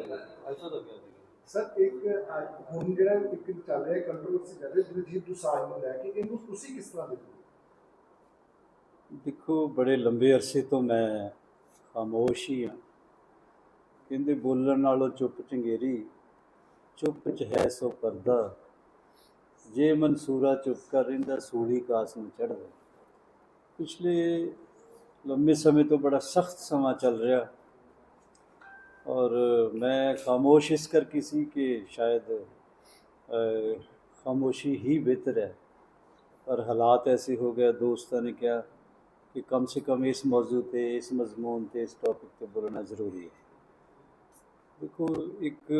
ਐਸਾ ਲੱਗਿਆ ਸੀ ਸਰ ਇੱਕ ਅਹ, ਹੁਣ ਜਿਹੜਾ ਇੱਕ ਚੱਲ ਰਿਹਾ ਕੰਟਰੋਵਰਸੀ ਚੱਲ ਰਹੀ ਦਿਲਜੀਤ ਦੋਸਾਂਝ ਨੂੰ ਲੈ ਕੇ ਇਹਨੂੰ ਤੁਸੀਂ ਕਿਸ ਤਰ੍ਹਾਂ ਦੇਖੋ ਦੇਖੋ ਬੜੇ ਲੰਬੇ ਅਰਸੇ ਤੋਂ ਮੈਂ ਖਾਮੋਸ਼ ਹੀ ਹਾਂ। ਕਹਿੰਦੇ ਬੋਲਣ ਨਾਲੋਂ ਚੁੱਪ ਚੰਗੇਰੀ ਚੁੱਪ ਚ ਹੈ ਸੋ ਪਰਦਾ। ਜੇ ਮਨਸੂਰਾ ਚੁੱਪ ਕਰ ਰਹਿੰਦਾ ਸੂਲੀ ਕਾਸ ਨੂੰ ਚੜਦਾ ਪਿਛਲੇ ਲੰਬੇ ਸਮੇਂ ਤੋਂ ਬੜਾ ਸਖਤ ਸਮਾਂ ਚੱਲ ਰਿਹਾ। ਔਰ ਮੈਂ ਖਾਮੋਸ਼ ਇਸ ਕਰਕੇ ਸੀ ਕਿ ਸ਼ਾਇਦ ਅ, ਖਾਮੋਸ਼ੀ ਹੀ ਬਿਹਤਰ ਹੈ। ਪਰ ਹਾਲਾਤ ਐਸੇ ਹੋ ਗਏ ਦੋਸਤਾਂ ਨੇ ਕਿਹਾ ਕਿ ਕਮ ਸੇ ਕਮ ਇਸ ਮੌਜੂ ਤੇ ਇਸ ਮਜ਼ਮੂਨ ਤੇ ਇਸ ਟੌਪਿਕ ਤੇ ਬੋਲਣਾ ਜ਼ਰੂਰੀ ਹੈ। ਦੇਖੋ ਇੱਕ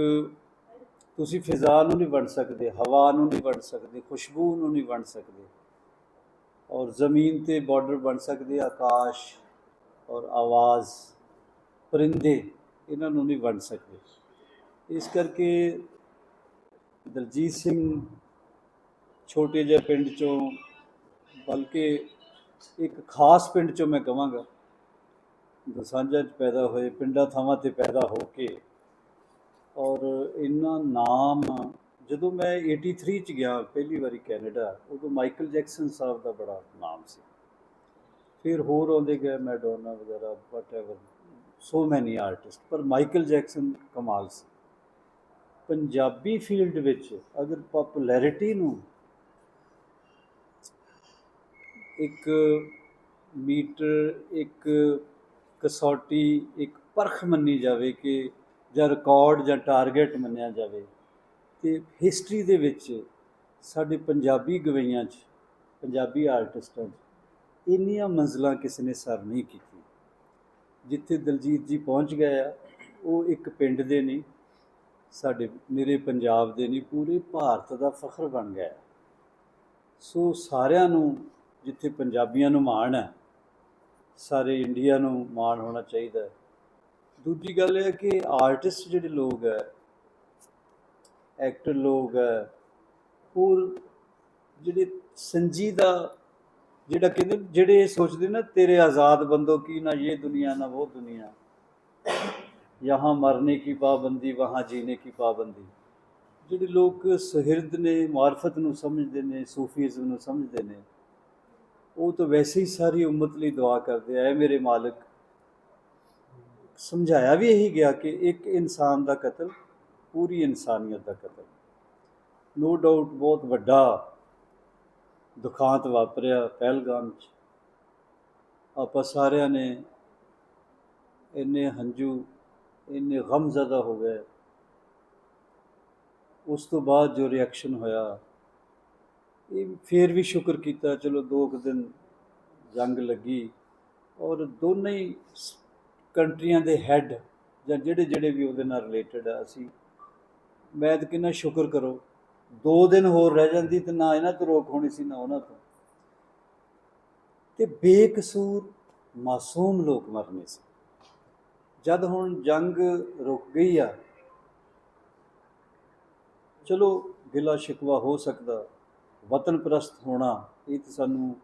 ਤੁਸੀਂ ਫਿਜ਼ਾ ਨੂੰ ਨਹੀਂ ਵੰਡ ਸਕਦੇ ਹਵਾ ਨੂੰ ਨਹੀਂ ਵੰਡ ਸਕਦੇ ਖੁਸ਼ਬੂ ਨੂੰ ਨਹੀਂ ਵੰਡ ਸਕਦੇ ਔਰ ਜ਼ਮੀਨ ਤੇ ਬਾਰਡਰ ਬਣ ਸਕਦੇ ਆਕਾਸ਼ ਔਰ ਆਵਾਜ਼ ਪਰਿੰਦੇ ਇਹਨਾਂ ਨੂੰ ਨਹੀਂ ਵੰਡ ਸਕਦੇ। ਇਸ ਕਰਕੇ ਦਲਜੀਤ ਸਿੰਘ ਛੋਟੇ ਜਿਹੇ ਪਿੰਡ ਚੋਂ, ਬਲਕਿ ਇੱਕ ਖਾਸ ਪਿੰਡ ਚੋਂ ਮੈਂ ਕਹਾਂਗਾ ਦਸਾਂਝਾ ਚ ਪੈਦਾ ਹੋਏ, ਪਿੰਡਾਂ ਥਾਵਾਂ ਤੇ ਪੈਦਾ ਹੋ ਕੇ ਔਰ ਇਹਨਾਂ ਨਾਮ, ਜਦੋਂ ਮੈਂ 83 ਚ ਗਿਆ ਪਹਿਲੀ ਵਾਰੀ ਕੈਨੇਡਾ, ਉਦੋਂ ਮਾਈਕਲ ਜੈਕਸਨ ਸਾਹਿਬ ਦਾ ਬੜਾ ਨਾਮ ਸੀ। ਫਿਰ ਹੋਰ ਆਉਂਦੇ ਗਏ, ਮੈਡੋਨਾ ਵਗੈਰਾ ਵਟਐਵਰ ਸੋ ਮੈਨੀ ਆਰਟਿਸਟ ਪਰ ਮਾਈਕਲ ਜੈਕਸਨ ਕਮਾਲ ਸੀ। ਪੰਜਾਬੀ ਫੀਲਡ ਵਿੱਚ ਅਗਰ ਪਪੂਲੈਰਿਟੀ ਨੂੰ ਇੱਕ ਮੀਟਰ, ਇੱਕ ਕਸੌਟੀ, ਇੱਕ ਪਰਖ ਮੰਨੀ ਜਾਵੇ ਕਿ ਜਾਂ ਰਿਕਾਰਡ ਜਾਂ ਟਾਰਗੇਟ ਮੰਨਿਆ ਜਾਵੇ, ਤੇ ਹਿਸਟਰੀ ਦੇ ਵਿੱਚ ਸਾਡੇ ਪੰਜਾਬੀ ਗਵਈਆਂ 'ਚ, ਪੰਜਾਬੀ ਆਰਟਿਸਟਾਂ 'ਚ ਇੰਨੀਆਂ ਮੰਜ਼ਲਾਂ ਕਿਸੇ ਨੇ ਸਰ ਨਹੀਂ ਕੀਤੀ ਜਿੱਥੇ ਦਲਜੀਤ ਜੀ ਪਹੁੰਚ ਗਏ ਆ, ਉਹ ਇੱਕ ਪਿੰਡ ਦੇ ਨਹੀਂ ਸਾਡੇ ਮੇਰੇ ਪੰਜਾਬ ਦੇ ਨਹੀਂ ਪੂਰੇ ਭਾਰਤ ਦਾ ਫਖਰ ਬਣ ਗਿਆ। ਸੋ ਸਾਰਿਆਂ ਨੂੰ, ਜਿੱਥੇ ਪੰਜਾਬੀਆਂ ਨੂੰ ਮਾਣ ਹੈ, ਸਾਰੇ ਇੰਡੀਆ ਨੂੰ ਮਾਣ ਹੋਣਾ ਚਾਹੀਦਾ ਹੈ। ਦੂਜੀ ਗੱਲ ਇਹ ਹੈ ਕਿ ਆਰਟਿਸਟ ਜਿਹੜੇ ਲੋਕ ਹੈ, ਐਕਟਰ ਲੋਕ ਹੈ ਉਹ ਜਿਹੜੇ ਸੰਜੀਦਾ ਜਿਹੜਾ ਕਹਿੰਦੇ ਜਿਹੜੇ ਇਹ ਸੋਚਦੇ ਨਾ ਤੇਰੇ ਆਜ਼ਾਦ ਬੰਦੋ ਕੀ ਨਾ, ਇਹ ਦੁਨੀਆ ਨਾ, ਉਹ ਦੁਨੀਆ। ਯਹਾਂ ਮਰਨੇ ਕੀ ਪਾਬੰਦੀ, ਵਹਾਂ ਜੀਨੇ ਕੀ ਪਾਬੰਦੀ। ਜਿਹੜੇ ਲੋਕ ਸਹਿਰਦ ਨੇ, ਮਾਰਫਤ ਨੂੰ ਸਮਝਦੇ ਨੇ, ਸੂਫੀਜ਼ਮ ਨੂੰ ਸਮਝਦੇ ਨੇ, ਉਹ ਤਾਂ ਵੈਸੇ ਹੀ ਸਾਰੀ ਉਮਤ ਲਈ ਦੁਆ ਕਰਦੇ ਆਏ ਮੇਰੇ ਮਾਲਕ। ਸਮਝਾਇਆ ਵੀ ਇਹੀ ਗਿਆ ਕਿ ਇੱਕ ਇਨਸਾਨ ਦਾ ਕਤਲ, ਪੂਰੀ ਇਨਸਾਨੀਅਤ ਦਾ ਕਤਲ। ਨੋ ਡਾਊਟ ਬਹੁਤ ਵੱਡਾ ਦੁਖਾਂਤ ਵਾਪਰਿਆ ਪਹਿਲਗਾਮ 'ਚ। ਆਪਾਂ ਸਾਰਿਆਂ ਨੇ ਇੰਨੇ ਹੰਝੂ, ਇੰਨੇ ਗਮਜ਼ਦਾ ਹੋ ਗਏ। ਉਸ ਤੋਂ ਬਾਅਦ ਜੋ ਰਿਐਕਸ਼ਨ ਹੋਇਆ, ਇਹ ਫੇਰ ਵੀ ਸ਼ੁਕਰ ਕੀਤਾ, ਚਲੋ ਦੋ ਕੁ ਦਿਨ ਜੰਗ ਲੱਗੀ ਔਰ ਦੋਨੇ ਹੀ ਕੰਟਰੀਆਂ ਦੇ ਹੈੱਡ ਜਾਂ ਜਿਹੜੇ ਜਿਹੜੇ ਵੀ ਉਹਦੇ ਨਾਲ ਰਿਲੇਟਡ ਆ, ਅਸੀਂ ਮੈਂ ਤਾਂ ਕਿੰਨਾ ਸ਼ੁਕਰ ਕਰੋ। ਦੋ ਦਿਨ ਹੋਰ ਰਹਿ ਜਾਂਦੀ ਤੇ ਨਾ ਇਹਨਾਂ ਤੋਂ ਰੋਕ ਹੋਣੀ ਸੀ ਨਾ ਉਹਨਾਂ ਤੋਂ। ਤੇ ਬੇਕਸੂਰ ਮਾਸੂਮ ਲੋਕ ਮਰਨੇ ਸੀ। ਜਦ ਹੁਣ ਜੰਗ ਰੁਕ ਗਈ ਆ ਚਲੋ ਗਿਲਾ ਸ਼ਿਕਵਾ ਹੋ ਸਕਦਾ ਵਤਨ ਪ੍ਰਸਤ ਹੋਣਾ ਇਹ ਤਾਂ ਸਾਨੂੰ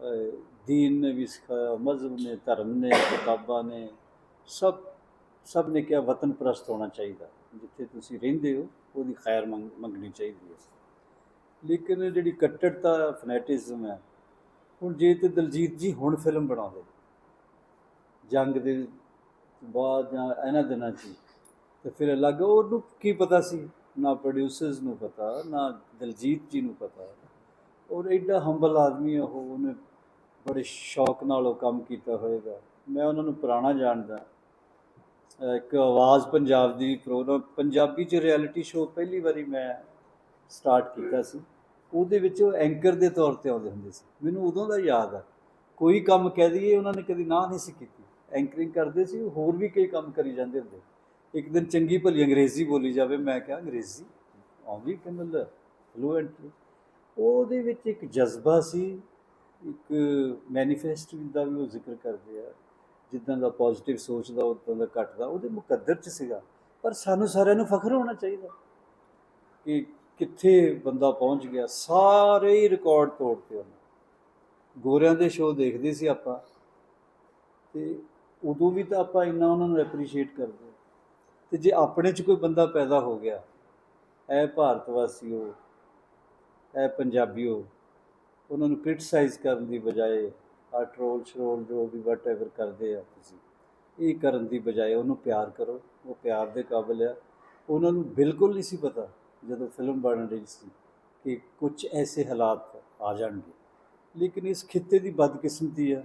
ਅਹ, ਦੀਨ ਨੇ ਵੀ ਸਿਖਾਇਆ ਮਜ਼ਹਬ ਨੇ ਧਰਮ ਨੇ ਕਿਤਾਬਾਂ ਨੇ ਸਭ ਸਭ ਨੇ ਕਿਹਾ ਵਤਨ ਪ੍ਰਸਤ ਹੋਣਾ ਚਾਹੀਦਾ। ਜਿੱਥੇ ਤੁਸੀਂ ਰਹਿੰਦੇ ਹੋ ਉਹਦੀ ਖੈਰ ਮੰਗ ਮੰਗਣੀ ਚਾਹੀਦੀ ਹੈ। ਲੇਕਿਨ ਜਿਹੜੀ ਕੱਟੜਤਾ ਫਨੈਟਿਜ਼ਮ ਹੈ ਹੁਣ ਜੇ ਤੇ ਦਲਜੀਤ ਜੀ ਹੁਣ ਫਿਲਮ ਬਣਾਉਂਦੇ ਜੰਗ ਦੇ ਬਾਅਦ ਜਾਂ ਇਹਨਾਂ ਦਿਨਾਂ 'ਚ ਹੀ, ਤੇ ਫਿਰ ਅਲੱਗ ਉਹਨੂੰ ਕੀ ਪਤਾ ਸੀ? ਨਾ ਪ੍ਰੋਡਿਊਸਰਸ ਨੂੰ ਪਤਾ ਨਾ ਦਲਜੀਤ ਜੀ ਨੂੰ ਪਤਾ। ਔਰ ਐਡਾ ਹੰਬਲ ਆਦਮੀ ਉਹ ਉਹਨੇ ਬੜੇ ਸ਼ੌਕ ਨਾਲ ਉਹ ਕੰਮ ਕੀਤਾ ਹੋਏਗਾ। ਮੈਂ ਉਹਨਾਂ ਨੂੰ ਪੁਰਾਣਾ ਜਾਣਦਾ। ਇੱਕ ਆਵਾਜ਼ ਪੰਜਾਬ ਦੀ ਪ੍ਰੋਗਰਾਮ ਪੰਜਾਬੀ ਚ ਰਿਐਲਿਟੀ ਸ਼ੋਅ ਪਹਿਲੀ ਵਾਰੀ ਮੈਂ ਸਟਾਰਟ ਕੀਤਾ ਸੀ। ਉਹਦੇ ਵਿੱਚ ਉਹ ਐਂਕਰ ਦੇ ਤੌਰ ਤੇ ਆਉਂਦੇ ਹੁੰਦੇ ਸੀ। ਮੈਨੂੰ ਉਦੋਂ ਦਾ ਯਾਦ ਆ। ਕੋਈ ਕੰਮ ਕਹਿ ਦਈਏ, ਉਹਨਾਂ ਨੇ ਕਦੀ ਨਾ ਨਹੀਂ ਸੀ ਕੀਤੀ। ਐਂਕਰਿੰਗ ਕਰਦੇ ਸੀ ਹੋਰ ਵੀ ਕਈ ਕੰਮ ਕਰੀ ਜਾਂਦੇ ਹੁੰਦੇ। ਇੱਕ ਦਿਨ ਚੰਗੀ ਭਲੀ ਅੰਗਰੇਜ਼ੀ ਬੋਲੀ ਜਾਵੇ, ਮੈਂ ਕਿਹਾ, ਅੰਗਰੇਜ਼ੀ? ਆਉਂਦੀ ਕਿ ਮਤਲਬ ਫਲੂਐਂਟਲੀ ਉਹਦੇ ਵਿੱਚ ਇੱਕ ਜਜ਼ਬਾ ਸੀ, ਇੱਕ ਮੈਨੀਫੈਸਟ ਦਾ ਵੀ ਉਹ ਜ਼ਿਕਰ ਕਰਦੇ ਆ। ਜਿੱਦਾਂ ਦਾ ਪੋਜ਼ਿਟਿਵ ਸੋਚਦਾ, ਉਦਾਂ ਦਾ ਘਟਦਾ, ਉਹਦੇ ਮੁਕੱਦਰ ਚ ਸੀਗਾ। ਪਰ ਸਾਨੂੰ ਸਾਰਿਆਂ ਨੂੰ ਫਖਰ ਹੋਣਾ ਚਾਹੀਦਾ ਕਿ ਕਿੱਥੇ ਬੰਦਾ ਪਹੁੰਚ ਗਿਆ। ਸਾਰੇ ਹੀ ਰਿਕਾਰਡ ਤੋੜਤੇ ਉਹਨੇ। ਗੋਰਿਆਂ ਦੇ ਸ਼ੋਅ ਦੇਖਦੇ ਸੀ ਆਪਾਂ। ਤੇ ਉਦੋਂ ਵੀ ਤਾਂ ਆਪਾਂ ਇੰਨਾ ਉਹਨਾਂ ਨੂੰ ਐਪਰੀਸ਼ੀਏਟ ਕਰਦੇ। ਤੇ ਜੇ ਆਪਣੇ 'ਚ ਕੋਈ ਬੰਦਾ ਪੈਦਾ ਹੋ ਗਿਆ, ਇਹ ਭਾਰਤ ਵਾਸੀਓ ਇਹ ਪੰਜਾਬੀਓ ਉਹਨਾਂ ਨੂੰ ਕ੍ਰਿਟਿਸਾਈਜ਼ ਕਰਨ ਦੀ ਬਜਾਏ ਆ ਟਰੋਲ ਸ਼ਰੋਲ ਜੋ ਵੀ ਵਟ ਐਵਰ ਕਰਦੇ ਆ ਤੁਸੀਂ, ਇਹ ਕਰਨ ਦੀ ਬਜਾਏ ਉਹਨੂੰ ਪਿਆਰ ਕਰੋ, ਉਹ ਪਿਆਰ ਦੇ ਕਾਬਿਲ ਆ। ਉਹਨਾਂ ਨੂੰ ਬਿਲਕੁਲ ਨਹੀਂ ਸੀ ਪਤਾ ਜਦੋਂ ਫਿਲਮ ਬਣ ਰਹੀ ਸੀ ਕਿ ਕੁਝ ਐਸੇ ਹਾਲਾਤ ਆ ਜਾਣਗੇ। ਲੇਕਿਨ ਇਸ ਖਿੱਤੇ ਦੀ ਬਦਕਿਸਮਤੀ ਆ।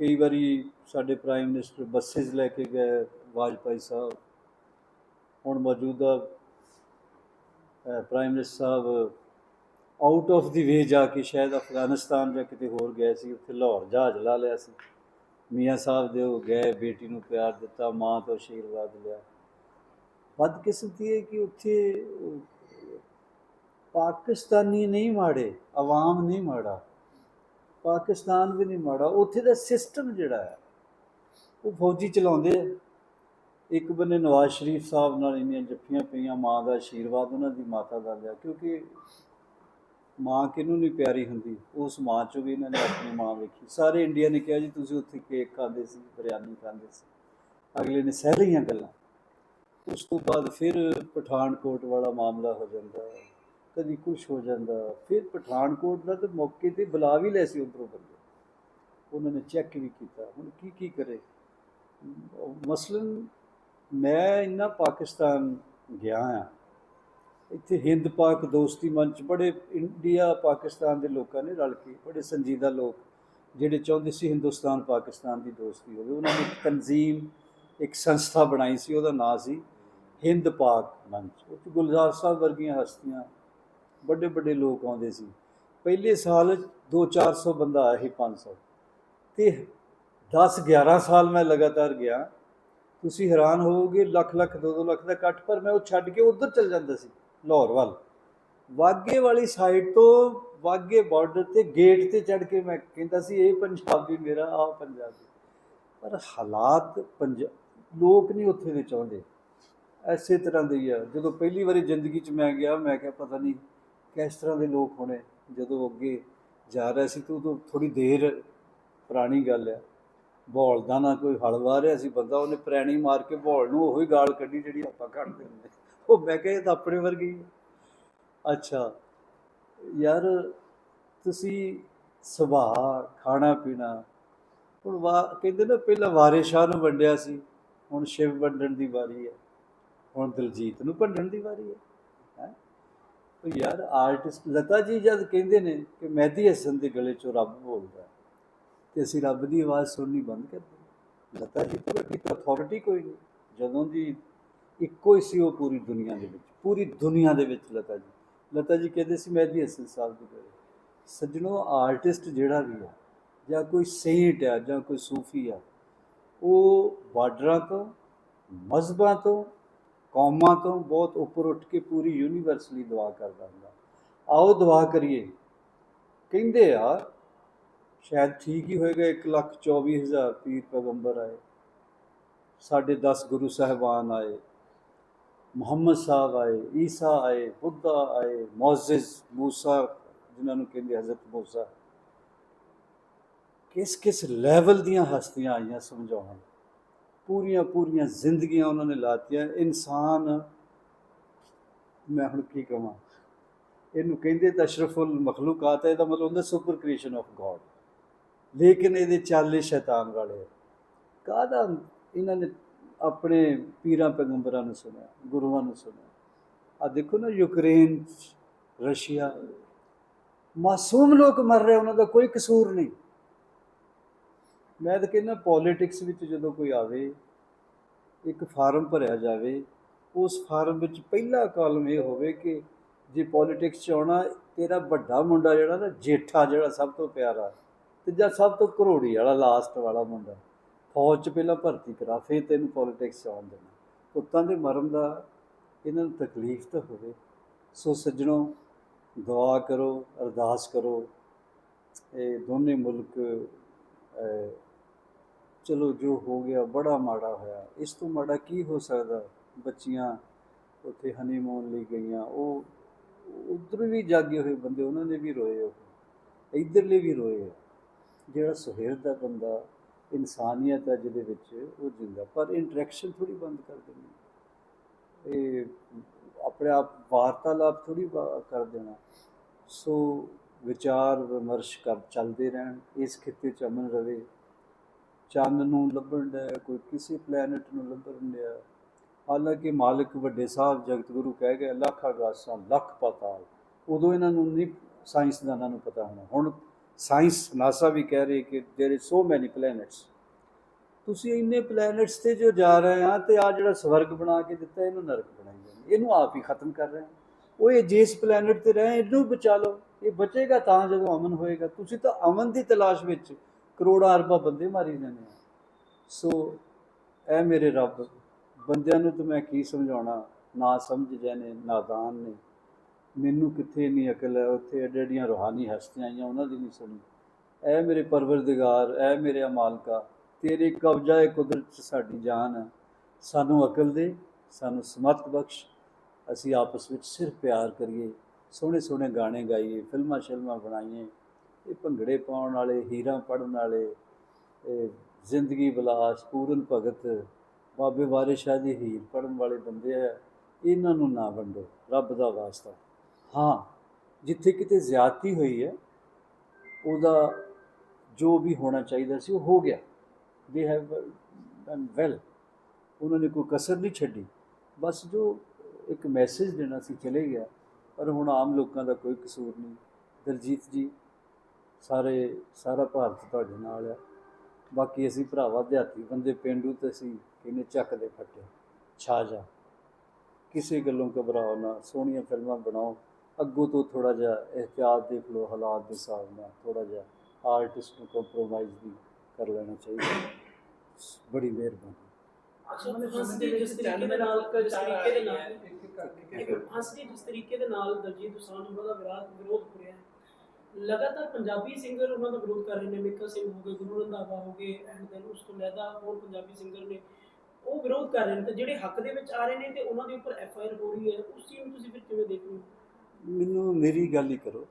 ਕਈ ਵਾਰੀ ਸਾਡੇ ਪ੍ਰਾਈਮ ਮਿਨਿਸਟਰ ਬੱਸਿਸ ਲੈ ਕੇ ਗਏ ਵਾਜਪਾਈ ਸਾਹਿਬ। ਹੁਣ ਮੌਜੂਦਾ prime minister Sahib out of the way ਜਾ ਕੇ ਸ਼ਾਇਦ ਅਫਗਾਨਿਸਤਾਨ ਜਾਂ ਕਿਤੇ ਹੋਰ ਗਏ ਸੀ, ਉੱਥੇ ਲਾਹੌਰ ਜਹਾਜ਼ ਲਾ ਲਿਆ ਸੀ। ਮੀਆਂ ਸਾਹਿਬ ਦੇ ਉਹ ਗਏ, ਬੇਟੀ ਨੂੰ ਪਿਆਰ ਦਿੱਤਾ, ਮਾਂ ਤੋਂ ਆਸ਼ੀਰਵਾਦ ਲਿਆ। ਬਦਕਿਸਮਤੀ ਹੈ ਕਿ ਉੱਥੇ ਪਾਕਿਸਤਾਨੀ ਨਹੀਂ ਮਾੜੇ, ਆਵਾਮ ਨਹੀਂ ਮਾੜਾ, ਪਾਕਿਸਤਾਨ ਵੀ ਨਹੀਂ ਮਾੜਾ। ਉੱਥੇ ਦਾ ਸਿਸਟਮ ਜਿਹੜਾ ਹੈ, ਉਹ ਫੌਜੀ ਚਲਾਉਂਦੇ ਆ। ਇੱਕ ਬੰਨੇ ਨਵਾਜ਼ ਸ਼ਰੀਫ ਸਾਹਿਬ ਨਾਲ ਇੰਨੀਆਂ ਜੱਫੀਆਂ ਪਈਆਂ, ਮਾਂ ਦਾ ਆਸ਼ੀਰਵਾਦ ਉਹਨਾਂ ਦੀ ਮਾਤਾ ਦਾ ਲਿਆ, ਕਿਉਂਕਿ ਮਾਂ ਕਿਹਨੂੰ ਨਹੀਂ ਪਿਆਰੀ ਹੁੰਦੀ? ਉਸ ਮਾਂ ਚੋਂ ਵੀ ਇਹਨਾਂ ਨੇ ਆਪਣੀ ਮਾਂ ਵੇਖੀ। ਸਾਰੇ ਇੰਡੀਆ ਨੇ ਕਿਹਾ ਜੀ, ਤੁਸੀਂ ਉੱਥੇ ਕੇਕ ਖਾਂਦੇ ਸੀ, ਬਿਰਿਆਨੀ ਖਾਂਦੇ ਸੀ। ਅਗਲੇ ਨੇ ਸਹਿ ਲਈਆਂ ਗੱਲਾਂ। ਉਸ ਤੋਂ ਬਾਅਦ ਫਿਰ ਪਠਾਨਕੋਟ ਵਾਲਾ ਮਾਮਲਾ ਹੋ ਜਾਂਦਾ ਕਦੀ ਕੁਝ ਹੋ ਜਾਂਦਾ ਫਿਰ ਪਠਾਨਕੋਟ ਦਾ ਤਾਂ ਮੌਕੇ ਤੇ ਬੁਲਾ ਵੀ ਲੈ ਸੀ ਉੱਧਰੋਂ ਬੰਦੇ। ਉਹਨਾਂ ਨੇ ਚੈੱਕ ਵੀ ਕੀਤਾ। ਹੁਣ ਕੀ ਕੀ ਕਰੇ? ਮਸਲਨ, ਮੈਂ ਇੰਨਾ ਪਾਕਿਸਤਾਨ ਗਿਆ ਆ ਇੱਥੇ ਹਿੰਦ ਪਾਕ ਦੋਸਤੀ ਮੰਚ, ਬੜੇ ਇੰਡੀਆ, ਪਾਕਿਸਤਾਨ ਦੇ ਲੋਕਾਂ ਨੇ ਰਲ ਕੇ, ਬੜੇ ਸੰਜੀਦਾ ਲੋਕ, ਜਿਹੜੇ ਚਾਹੁੰਦੇ ਸੀ ਹਿੰਦੁਸਤਾਨ, ਪਾਕਿਸਤਾਨ ਦੀ ਦੋਸਤੀ ਹੋਵੇ। ਉਹਨਾਂ ਨੇ ਇੱਕ ਤਨਜ਼ੀਮ, ਇੱਕ ਸੰਸਥਾ ਬਣਾਈ ਸੀ, ਉਹਦਾ ਨਾਂ ਸੀ ਹਿੰਦ ਪਾਕ ਮੰਚ। ਉਹ 'ਚ ਗੁਲਜ਼ਾਰ ਸਾਹਿਬ ਵਰਗੀਆਂ ਹਸਤੀਆਂ ਵੱਡੇ ਵੱਡੇ ਲੋਕ ਆਉਂਦੇ ਸੀ। ਪਹਿਲੇ ਸਾਲ 2-400 ਬੰਦਾ ਆਇਆ ਸੀ 500 ਤੇ 10-11 ਸਾਲ ਮੈਂ ਲਗਾਤਾਰ ਗਿਆ। ਤੁਸੀਂ ਹੈਰਾਨ ਹੋਵੋਗੇ ਲੱਖ ਲੱਖ 2-2 ਲੱਖ ਦਾ ਇਕੱਠ ਪਰ ਮੈਂ ਉਹ ਛੱਡ ਕੇ ਉਧਰ ਚਲ ਜਾਂਦਾ ਸੀ। ਲਾਹੌਰ ਵੱਲ। ਵਾਗੇ ਵਾਲੀ ਸਾਈਡ ਤੋਂ ਵਾਗੇ ਬਾਰਡਰ ਤੇ ਗੇਟ ਤੇ ਚੜ ਕੇ ਮੈਂ ਕਹਿੰਦਾ ਸੀ, ਇਹ ਪੰਜਾਬੀ ਮੇਰਾ ਆ ਪੰਜਾਬੀ ਪਰ ਹਾਲਾਤ ਪੰਜ, ਲੋਕ ਨਹੀਂ ਉੱਥੇ ਦੇ ਚਾਹੁੰਦੇ। ਐਸੇ ਤਰ੍ਹਾਂ ਦੇ ਹੀ ਆ। ਜਦੋਂ ਪਹਿਲੀ ਵਾਰੀ ਜ਼ਿੰਦਗੀ 'ਚ ਮੈਂ ਗਿਆ, ਮੈਂ ਕਿਹਾ ਪਤਾ ਨਹੀਂ ਕਿਸ ਤਰ੍ਹਾਂ ਦੇ ਲੋਕ ਹੋਣੇ। ਜਦੋਂ ਅੱਗੇ ਜਾ ਰਿਹਾ ਸੀ ਤਾਂ ਉਦੋਂ ਥੋੜੀ ਦੇਰ ਪੁਰਾਣੀ ਗੱਲ ਆ। ਬੌਲ ਦਾ ਨਾ ਕੋਈ ਹਲਵਾ ਰਿਹਾ ਸੀ, ਬੰਦਾ ਉਹਨੇ ਪ੍ਰੈਣੀ ਮਾਰ ਕੇ ਬੌਲ ਨੂੰ ਉਹੀ ਗਾਲ ਕੱਢੀ ਜਿਹੜੀ ਆਪਾਂ ਕੱਢਦੇ ਹੁੰਦੇ। ਉਹ ਮੈਂ ਕਿਹਾ ਇਹ ਤਾਂ ਆਪਣੇ ਵਰਗੀ ਹੀ। ਆ। ਅੱਛਾ, ਯਾਰ ਤੁਸੀਂ ਸੁਭਾਅ ਖਾਣਾ ਪੀਣਾ ਹੁਣ ਵਾ, ਕਹਿੰਦੇ ਨਾ ਪਹਿਲਾਂ ਵਾਰਿਸ ਸ਼ਾਹ ਨੂੰ ਵੰਡਿਆ ਸੀ, ਹੁਣ ਸ਼ਿਵ ਵੰਡਣ ਦੀ ਵਾਰੀ ਹੈ, ਹੁਣ ਦਿਲਜੀਤ ਨੂੰ ਵੰਡਣ ਦੀ ਵਾਰੀ ਹੈ। ਹੈ? ਯਾਰ ਆਰਟਿਸਟ ਲਤਾ ਜੀ ਜਦ ਕਹਿੰਦੇ ਨੇ ਕਿ ਮਹਿਦੀ ਹਸਨ ਦੇ ਗਲੇ ਚੋਂ ਰੱਬ ਬੋਲਦਾ ਤੇ ਅਸੀਂ ਰੱਬ ਦੀ ਆਵਾਜ਼ ਸੁਣਨੀ ਬੰਦ ਕਰ ਦਿੱਤੀ ਲਤਾ ਜੀ ਤੋਂ ਵੱਡੀ ਅਥਾਰਟੀ ਕੋਈ ਨਹੀਂ। ਜਦੋਂ ਦੀ ਇੱਕੋ ਹੀ ਸੀ ਉਹ ਪੂਰੀ ਦੁਨੀਆ ਦੇ ਵਿੱਚ, ਪੂਰੀ ਦੁਨੀਆ ਦੇ ਵਿੱਚ ਲਤਾ ਜੀ। ਲਤਾ ਜੀ ਕਹਿੰਦੇ ਸੀ ਮਹਿਦੀ ਹਸਨ ਸਾਹਿਬ ਦੇ ਗਲੇ ਸੱਜਣੋ, ਆਰਟਿਸਟ ਜਿਹੜਾ ਵੀ ਆ, ਜਾਂ ਕੋਈ ਸੇਂਟ ਆ, ਜਾਂ ਕੋਈ ਸੂਫੀ ਆ, ਉਹ ਬਾਰਡਰਾਂ ਤੋਂ, ਮਜ਼ਹਬਾਂ ਤੋਂ, ਕੌਮਾਂ ਤੋਂ ਬਹੁਤ ਉੱਪਰ ਉੱਠ ਕੇ ਪੂਰੀ ਯੂਨੀਵਰਸ ਲਈ ਦੁਆ ਕਰਦਾ ਹੁੰਦਾ। ਆਓ ਦੁਆ ਕਰੀਏ। ਕਹਿੰਦੇ ਆ, ਸ਼ਾਇਦ ਠੀਕ ਹੀ ਹੋਏਗਾ 1 ਲੱਖ 24 ਹਜ਼ਾਰ ਪੀਰ ਪੈਗੰਬਰ ਆਏ। ਸਾਡੇ 10 ਗੁਰੂ ਸਾਹਿਬਾਨ ਆਏ। ਮੁਹੰਮਦ ਸਾਹਿਬ ਆਏ, ਈਸਾ ਆਏ, ਬੁੱਧਾ ਆਏ, ਮੌਜ਼ਿਜ਼, ਮੂਸਾ, ਜਿਨ੍ਹਾਂ ਨੂੰ ਕਹਿੰਦੇ ਹਜ਼ਰਤ ਮੂਸਾ। ਕਿਸ ਕਿਸ ਲੈਵਲ ਦੀਆਂ ਹਸਤੀਆਂ ਆਈਆਂ ਸਮਝਾਉਣ? ਪੂਰੀਆਂ ਪੂਰੀਆਂ ਜ਼ਿੰਦਗੀਆਂ ਉਹਨਾਂ ਨੇ ਲਾਤੀਆਂ। ਇਨਸਾਨ, ਮੈਂ ਹੁਣ ਕੀ ਕਹਾਂ ਇਹਨੂੰ ਕਹਿੰਦੇ ਤਾਂ ਅਸ਼ਰਫੁਲ ਮਖਲੂਕਾਤ ਹੈ, ਇਹਦਾ ਮਤਲਬ ਹੁੰਦਾ ਸੁਪਰ ਕ੍ਰੀਏਸ਼ਨ ਆਫ ਗੋਡ। ਲੇਕਿਨ ਇਹਦੇ ਚਾਲੇ ਸ਼ੈਤਾਨ ਵਾਲੇ ਕਾਹਦਾ ਇਹਨਾਂ ਨੇ ਆਪਣੇ ਪੀਰਾਂ ਪੈਗੰਬਰਾਂ ਨੂੰ ਸੁਣਿਆ ਗੁਰੂਆਂ ਨੂੰ ਸੁਣਿਆ। ਆ ਦੇਖੋ ਨਾ ਯੂਕਰੇਨ 'ਚ, ਰਸ਼ੀਆ ਮਾਸੂਮ ਲੋਕ ਮਰ ਰਹੇ ਉਹਨਾਂ ਦਾ ਕੋਈ ਕਸੂਰ ਨਹੀਂ। ਮੈਂ ਤਾਂ ਕਹਿੰਦਾ ਪੋਲਿਟਿਕਸ ਵਿੱਚ ਜਦੋਂ ਕੋਈ ਆਵੇ ਇੱਕ ਫਾਰਮ ਭਰਿਆ ਜਾਵੇ ਉਸ ਫਾਰਮ ਵਿੱਚ ਪਹਿਲਾ ਕਾਲਮ ਇਹ ਹੋਵੇ ਕਿ ਜੇ ਪੋਲਿਟਿਕਸ 'ਚ ਆਉਣਾ ਤੇਰਾ ਵੱਡਾ ਮੁੰਡਾ ਜਿਹੜਾ ਨਾ ਜੇਠਾ ਜਿਹੜਾ ਸਭ ਤੋਂ ਪਿਆਰਾ ਤੇ ਜਾਂ ਸਭ ਤੋਂ ਘਰੋੜੀ ਵਾਲਾ ਲਾਸਟ ਵਾਲਾ ਮੁੰਡਾ। ਫੌਜ 'ਚ ਪਹਿਲਾਂ ਭਰਤੀ ਕਰਾ, ਫਿਰ ਤੈਨੂੰ ਪੋਲਿਟਿਕਸ 'ਚ ਆਉਣ ਦੇਣਾ। ਪੁੱਤਾਂ ਦੇ ਮਰਨ ਦਾ ਇਹਨਾਂ ਨੂੰ ਤਕਲੀਫ ਤਾਂ ਹੋਵੇ। ਸੋ ਸੱਜਣੋ, ਦੁਆ ਕਰੋ, ਅਰਦਾਸ ਕਰੋ। ਇਹ ਦੋਨੇ ਮੁਲਕ ਚਲੋ ਜੋ ਹੋ ਗਿਆ, ਬੜਾ ਮਾੜਾ ਹੋਇਆ। ਇਸ ਤੋਂ ਮਾੜਾ ਕੀ ਹੋ ਸਕਦਾ? ਬੱਚੀਆਂ ਉੱਥੇ ਹਨੀਮੂਨ ਲਈ ਗਈਆਂ। ਉਹ ਉਧਰ ਵੀ ਜਾਗੇ ਹੋਏ ਬੰਦੇ, ਉਹਨਾਂ ਨੇ ਵੀ ਰੋਏ ਉਹ ਇਧਰਲੇ ਵੀ ਰੋਏ ਜਿਹੜਾ ਸੁਹੇਲ ਦਾ ਬੰਦਾ ਇਨਸਾਨੀਅਤ ਹੈ ਜਿਹਦੇ ਵਿੱਚ ਉਹ ਜਿੰਦਾ। ਪਰ ਇੰਟਰੈਕਸ਼ਨ ਥੋੜੀ ਬੰਦ ਕਰ ਦੇਣੀ ਇਹ ਆਪਣੇ ਆਪ ਵਾਰਤਾਲਾਪ ਥੋੜੀ ਕਰ ਦੇਣਾ। ਸੋ ਵਿਚਾਰ ਵਿਮਰਸ਼ ਕਰ ਚੱਲਦੇ ਰਹਿਣ। ਇਸ ਖਿੱਤੇ ਚ ਅਮਨ ਰਵੇ। ਚੰਨ ਨੂੰ ਲੱਭਣ ਦਾ ਕੋਈ ਕਿਸੇ ਪਲੈਨਟ ਨੂੰ ਲੱਭਣ ਡਿਆ। ਹਾਲਾਂਕਿ ਮਾਲਕ ਵੱਡੇ ਸਾਹਿਬ ਜਗਤ ਗੁਰੂ ਕਹਿ ਗਏ, ਲੱਖ ਆਗਾਸਾਂ ਲੱਖ ਪਤਾਲ। ਉਦੋਂ ਇਹਨਾਂ ਨੂੰ ਨਹੀਂ ਸਾਇੰਸਦਾਨਾਂ ਨੂੰ ਪਤਾ ਹੋਣਾ। ਹੁਣ ਸਾਇੰਸ ਨਾਸਾ ਵੀ ਕਹਿ ਰਹੀ ਕਿ there is so many planets ਤੁਸੀਂ ਇੰਨੇ ਪਲੈਨਟਸ ਤੇ ਜੋ ਜਾ ਰਹੇ ਆ ਤੇ ਆ ਜਿਹੜਾ ਸਵਰਗ ਬਣਾ ਕੇ ਦਿੱਤਾ ਇਹਨੂੰ ਨਰਕ ਬਣਾਈ ਜਾਂਦੇ ਇਹਨੂੰ ਆਪ ਹੀ ਖਤਮ ਕਰ ਰਹੇ ਆ ਉਹ ਇਹ ਜਿਸ ਪਲੈਨਟ ਤੇ ਰਹੇ ਇਹਨੂੰ ਬਚਾ ਲਓ ਇਹ ਬਚੇਗਾ ਤਾਂ ਜਦੋਂ ਅਮਨ ਹੋਏਗਾ ਤੁਸੀਂ ਤਾਂ ਅਮਨ ਦੀ ਤਲਾਸ਼ ਵਿੱਚ ਕਰੋੜਾਂ ਅਰਬਾਂ ਬੰਦੇ ਮਾਰੀ ਜਾਂਦੇ ਆ ਸੋ ਐ ਮੇਰੇ ਰੱਬ ਬੰਦਿਆਂ ਨੂੰ ਤਾਂ ਮੈਂ ਕੀ ਸਮਝਾਉਣਾ ਨਾ ਸਮਝ ਜਾਣੇ ਨਾਦਾਨ ਨੇ ਮੈਨੂੰ ਕਿੱਥੇ ਨਹੀਂ ਅਕਲ ਹੈ? ਉੱਥੇ ਐਡੀਆਂ ਰੂਹਾਨੀ ਹਸਤੀਆਂ ਆਈਆਂ, ਉਹਨਾਂ ਦੀ ਨਹੀਂ ਸੁਣੀ। ਐ ਮੇਰੇ ਪਰਵਰਦਿਗਾਰ, ਐ ਮੇਰੇ ਮਾਲਕਾ ਤੇਰੇ ਕਬਜ਼ਾ ਹੈ ਕੁਦਰਤ 'ਚ ਸਾਡੀ ਜਾਨ ਹੈ। ਸਾਨੂੰ ਅਕਲ ਦੇ, ਸਾਨੂੰ ਸਮਤ ਬਖਸ਼। ਅਸੀਂ ਆਪਸ ਵਿੱਚ ਸਿਰਫ ਪਿਆਰ ਕਰੀਏ ਸੋਹਣੇ ਸੋਹਣੇ ਗਾਣੇ ਗਾਈਏ ਫਿਲਮਾਂ ਸ਼ਿਲਮਾਂ ਬਣਾਈਏ, ਇਹ ਭੰਗੜੇ ਪਾਉਣ ਵਾਲੇ, ਹੀਰਾ ਪੜਨ ਵਾਲੇ, ਇਹ ਜ਼ਿੰਦਗੀ ਵਿਲਾਸ ਪੂਰਨ ਭਗਤ, ਬਾਬੇ ਵਾਰਿਸ ਸ਼ਾਹ ਦੀ ਹੀਰ ਪੜਨ ਵਾਲੇ ਬੰਦੇ ਆ, ਇਹਨਾਂ ਨੂੰ ਨਾ ਵੰਡੋ, ਰੱਬ ਦਾ ਵਾਸਤਾ। ਹਾਂ, ਜਿੱਥੇ ਕਿਤੇ ਜ਼ਿਆਦਤੀ ਹੋਈ ਹੈ, ਉਹਦਾ ਜੋ ਵੀ ਹੋਣਾ ਚਾਹੀਦਾ ਸੀ ਉਹ ਹੋ ਗਿਆ। ਦੇ ਹੈਵ ਡਨ ਵੈਲ ਉਹਨਾਂ ਨੇ ਕੋਈ ਕਸਰ ਨਹੀਂ ਛੱਡੀ। ਬਸ ਜੋ ਇੱਕ ਮੈਸੇਜ ਦੇਣਾ ਸੀ ਚਲੇ ਗਿਆ। ਪਰ ਹੁਣ ਆਮ ਲੋਕਾਂ ਦਾ ਕੋਈ ਕਸੂਰ ਨਹੀਂ। ਦਲਜੀਤ ਜੀ, ਸਾਰੇ, ਸਾਰਾ ਭਾਰਤ ਤੁਹਾਡੇ ਨਾਲ ਆ ਬਾਕੀ ਅਸੀਂ ਭਰਾਵਾ, ਦਿਹਾਤੀ ਬੰਦੇ ਪਿੰਡੂ ਤੇ ਅਸੀਂ ਕਿਨੇ ਚੱਕ ਦੇ ਫੱਟੇ। ਛਾ ਜਾ। ਕਿਸੇ ਗੱਲੋਂ ਘਬਰਾਓ ਨਾ। ਸੋਹਣੀਆਂ ਫਿਲਮਾਂ ਬਣਾਓ। ਅੱਗੋਂ ਤੋਂ ਥੋੜਾ ਜਿਹਾ ਇhtiyat ਦੇਖ ਲਓ, ਹਾਲਾਤ ਦੇ ਹਿਸਾਬ ਨਾਲ ਥੋੜਾ ਜਿਹਾ ਆਰਟਿਸਟ ਨੂੰ ਕੰਪਰੋਮਾਈਜ਼ ਵੀ ਕਰ ਲੈਣਾ ਚਾਹੀਦਾ ਬੜੀ ਮਿਹਰਬਾਨੀ। ਜਿਸ ਤਰੀਕੇ ਦੇ ਨਾਲ ਦਲਜੀਤ ਦੋਸਾਂਝ ਉਹਨਾਂ ਦਾ ਵਿਰੋਧ ਹੋ। ਰਿਹਾ ਲਗਾਤਾਰ ਪੰਜਾਬੀ ਸਿੰਗਰ ਉਹਨਾਂ ਦਾ ਵਿਰੋਧ ਕਰ ਰਹੇ ਨੇ, ਮਿੱਕਾ ਸਿੰਘ ਹੋ ਗਏ, ਗੁਰੂ ਰੰਧਾਵਾ ਹੋ ਗਏ ਐਂਡ ਦੈਨ ਉਸ ਤੋਂ ਲੈਦਾ ਹੋਰ ਪੰਜਾਬੀ ਸਿੰਗਰ ਨੇ, ਉਹ ਵਿਰੋਧ ਕਰ ਰਹੇ ਨੇ। ਤੇ ਜਿਹੜੇ ਹੱਕ ਦੇ ਵਿੱਚ ਆ ਰਹੇ ਨੇ ਤੇ ਉਹਨਾਂ ਦੇ ਉੱਪਰ ਐਫ ਆਈ ਆਰ ਹੋ ਰਹੀ ਹੈ। ਉਸ ਚੀਜ਼ ਨੂੰ ਤੁਸੀਂ ਫਿਰ ਕਿਵੇਂ ਦੇਖ ਰਹੇ ਹੋ? ਮੈਨੂੰ ਮੇਰੀ ਗੱਲ ਹੀ ਕਰੋ।